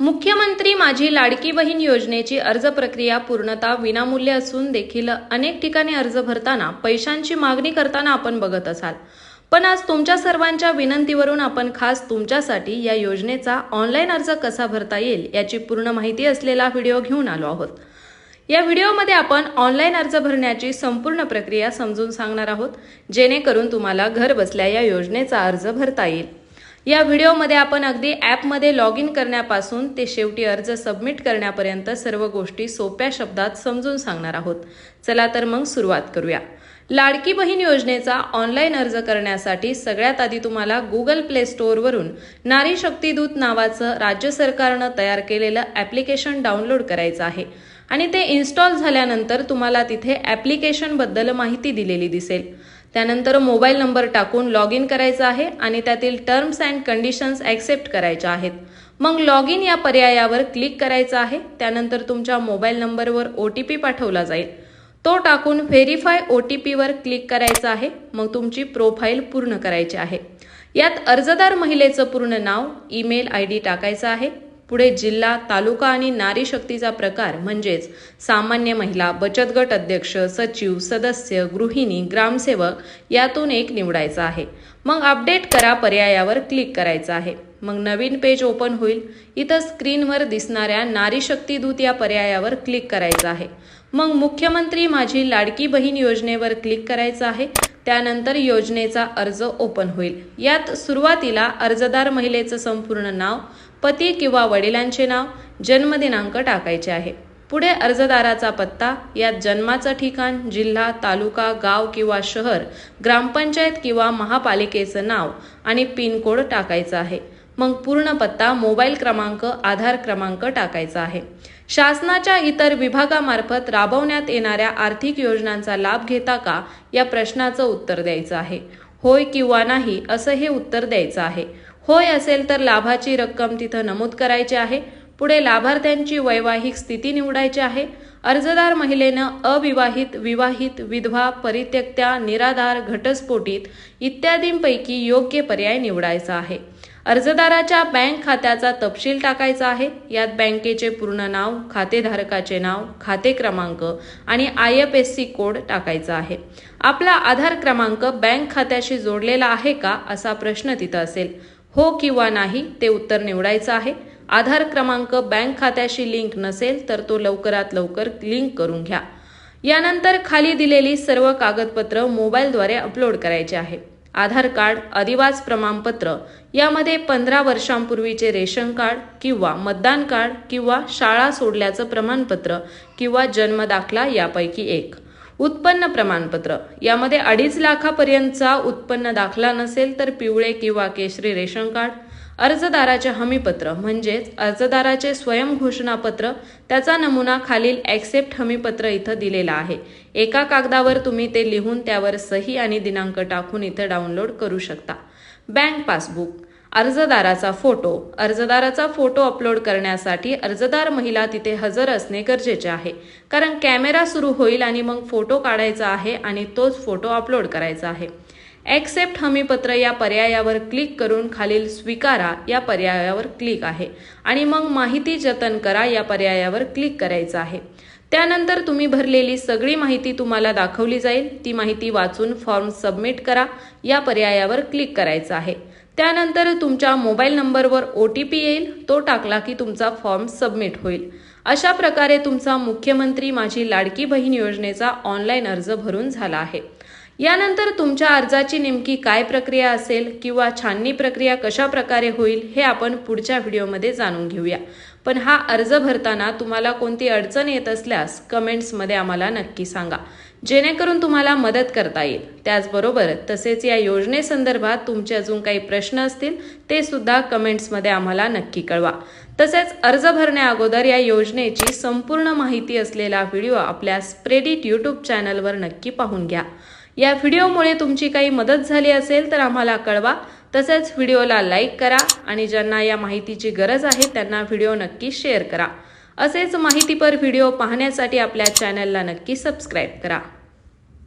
मुख्यमंत्री माझी लाडकी बहीण योजनेची अर्ज प्रक्रिया पूर्णतः विनामूल्य असून देखील अनेक ठिकाणी अर्ज भरताना पैशांची मागणी करताना आपण बघत असाल. पण आज तुमच्या सर्वांच्या विनंतीवरून आपण खास तुमच्यासाठी या योजनेचा ऑनलाईन अर्ज कसा भरता येईल याची पूर्ण माहिती असलेला व्हिडिओ घेऊन आलो आहोत. या व्हिडिओमध्ये आपण ऑनलाईन अर्ज भरण्याची संपूर्ण प्रक्रिया समजून सांगणार आहोत जेणेकरून तुम्हाला घर बसल्या या योजनेचा अर्ज भरता येईल. या व्हिडिओमध्ये आपण अगदी ॲपमध्ये लॉग इन करण्यापासून ते शेवटी अर्ज सबमिट करण्यापर्यंत सर्व गोष्टी सोप्या शब्दात समजून सांगणार आहोत. चला तर मग सुरुवात करूया. लाडकी बहीण योजनेचा ऑनलाईन अर्ज करण्यासाठी सगळ्यात आधी तुम्हाला गुगल प्ले स्टोअरवरून नारी शक्तीदूत नावाचं राज्य सरकारनं तयार केलेलं ॲप्लिकेशन डाउनलोड करायचं आहे. आणि ते इन्स्टॉल झाल्यानंतर तुम्हाला तिथे ॲप्लिकेशनबद्दल माहिती दिलेली दिसेल. त्यानंतर मोबाईल नंबर टाकून लॉग इन करायचं आहे आणि त्यातील टर्म्स अँड कंडिशन्स ॲक्सेप्ट करायच्या आहेत. मग लॉग इन या पर्यायावर क्लिक करायचं आहे. त्यानंतर तुमच्या मोबाईल नंबरवर ओ टी पी पाठवला जाईल. तो टाकून व्हेरीफाय ओ टी पीवर क्लिक करायचं आहे. मग तुमची प्रोफाईल पूर्ण करायची आहे. यात अर्जदार महिलेचं पूर्ण नाव ईमेल आय डी टाकायचं आहे. पुढे जिल्हा तालुका आणि नारी शक्तीचा प्रकार म्हणजेच सामान्य महिला बचत गट अध्यक्ष सचिव सदस्य गृहिणी ग्रामसेवक यातून एक निवडायचा आहे. मग अपडेट करा पर्यायावर क्लिक करायचं आहे. मग नवीन पेज ओपन होईल. इथं स्क्रीनवर दिसणाऱ्या नारी शक्ती दूत या पर्यायावर क्लिक करायचं आहे. मग मुख्यमंत्री माझी लाडकी बहीण योजनेवर क्लिक करायचं आहे. त्यानंतर योजनेचा अर्ज ओपन होईल. यात सुरुवातीला अर्जदार महिलेचं संपूर्ण नाव पती किंवा वडिलांचे नाव जन्मदिनांक टाकायचे आहे. पुढे अर्जदाराचा पत्ता यात जन्माचं ठिकाण जिल्हा तालुका गाव किंवा शहर ग्रामपंचायत किंवा महापालिकेचं नाव आणि पिनकोड टाकायचं आहे. मग पूर्ण पत्ता मोबाईल क्रमांक आधार क्रमांक टाकायचा आहे. शासनाच्या इतर विभागामार्फत राबवण्यात येणाऱ्या आर्थिक योजनांचा लाभ घेता का? या प्रश्नाचं उत्तर द्यायचं आहे. होय किंवा नाही असं हे उत्तर द्यायचं आहे. होय असेल तर लाभाची रक्कम तिथं नमूद करायची आहे. पुढे लाभार्थ्यांची वैवाहिक स्थिती निवडायची आहे. अर्जदार महिलेनं अविवाहित विवाहित विधवा परित्यक्त्या निराधार घटस्फोटित इत्यादींपैकी योग्य पर्याय निवडायचा आहे. अर्जदाराच्या बँक खात्याचा तपशील टाकायचा आहे. यात बँकेचे पूर्ण नाव खातेधारकाचे नाव खाते क्रमांक आणि I F S C code टाकायचा आहे. आपला आधार क्रमांक बँक खात्याशी जोडलेला आहे का असा प्रश्न तिथं असेल. हो किंवा नाही ते उत्तर निवडायचं आहे. आधार क्रमांक बँक खात्याशी लिंक नसेल तर तो लवकरात लवकर लिंक करून घ्या. यानंतर खाली दिलेली सर्व कागदपत्र मोबाईलद्वारे अपलोड करायचे आहे. आधार कार्ड अधिवास प्रमाणपत्र यामध्ये पंधरा वर्षांपूर्वीचे रेशन कार्ड किंवा मतदान कार्ड किंवा शाळा सोडल्याचं प्रमाणपत्र किंवा जन्मदाखला यापैकी एक. उत्पन्न प्रमाणपत्र. यामध्ये अडीच लाखापर्यंतचा उत्पन्न दाखला नसेल तर पिवळे किंवा केशरी रेशन कार्ड अर्जदाराचे हमीपत्र म्हणजेच अर्जदाराचे स्वयंघोषणापत्र त्याचा नमुना खालील ॲक्सेप्ट हमीपत्र इथं दिलेला आहे. एका कागदावर तुम्ही ते लिहून त्यावर सही आणि दिनांक टाकून इथं डाउनलोड करू शकता. बँक पासबुक अर्जदाराचा फोटो अर्जदाराचा फोटो अपलोड करण्यासाठी अर्जदार महिला तिथे हजर असणे गरजेचे आहे. कारण कॅमेरा सुरू होईल आणि मग फोटो काढायचा आहे आणि तोच फोटो अपलोड करायचा आहे. ॲक्सेप्ट हमीपत्र या पर्यायावर क्लिक करून खालील स्वीकारा या पर्यायावर क्लिक आहे. आणि मग माहिती जतन करा या पर्यायावर क्लिक करायचं आहे. त्यानंतर तुम्ही भरलेली सगळी माहिती तुम्हाला दाखवली जाईल. ती माहिती वाचून फॉर्म सबमिट करा. या पर्यायावर क्लिक करायचं आहे. त्यानंतर तुमच्या मोबाईल नंबरवर ओ टी पी येईल. तो टाकला की तुमचा फॉर्म सबमिट होईल. अशा प्रकारे तुमचा मुख्यमंत्री माझी लाडकी बहीण योजनेचा ऑनलाईन अर्ज भरून झाला आहे. यानंतर तुमच्या अर्जाची नेमकी काय प्रक्रिया असेल किंवा छाननी प्रक्रिया कशा प्रकारे होईल हे आपण पुढच्या व्हिडिओमध्ये जाणून घेऊया. पण हा अर्ज भरताना तुम्हाला कोणती अडचण येत असल्यास कमेंट्समध्ये आम्हाला नक्की सांगा. जेणेकरून तुम्हाला मदत करता येईल. त्याचबरोबर तसेच या योजनेसंदर्भात तुमचे अजून काही प्रश्न असतील ते सुद्धा कमेंट्समध्ये आम्हाला नक्की कळवा. तसेच अर्ज भरण्या अगोदर या योजनेची संपूर्ण माहिती असलेला व्हिडिओ आपल्या स्प्रेडिट यूट्यूब चॅनलवर नक्की पाहून घ्या. या व्हिडिओमुळे तुमची काही मदत झाली असेल तर आम्हाला कळवा. तसेच व्हिडिओला लाईक करा आणि ज्यांना या माहितीची गरज आहे त्यांना व्हिडिओ नक्की शेअर करा. असेच माहितीपर व्हिडिओ पाहण्यासाठी आपल्या चॅनलला नक्की सबस्क्राईब करा.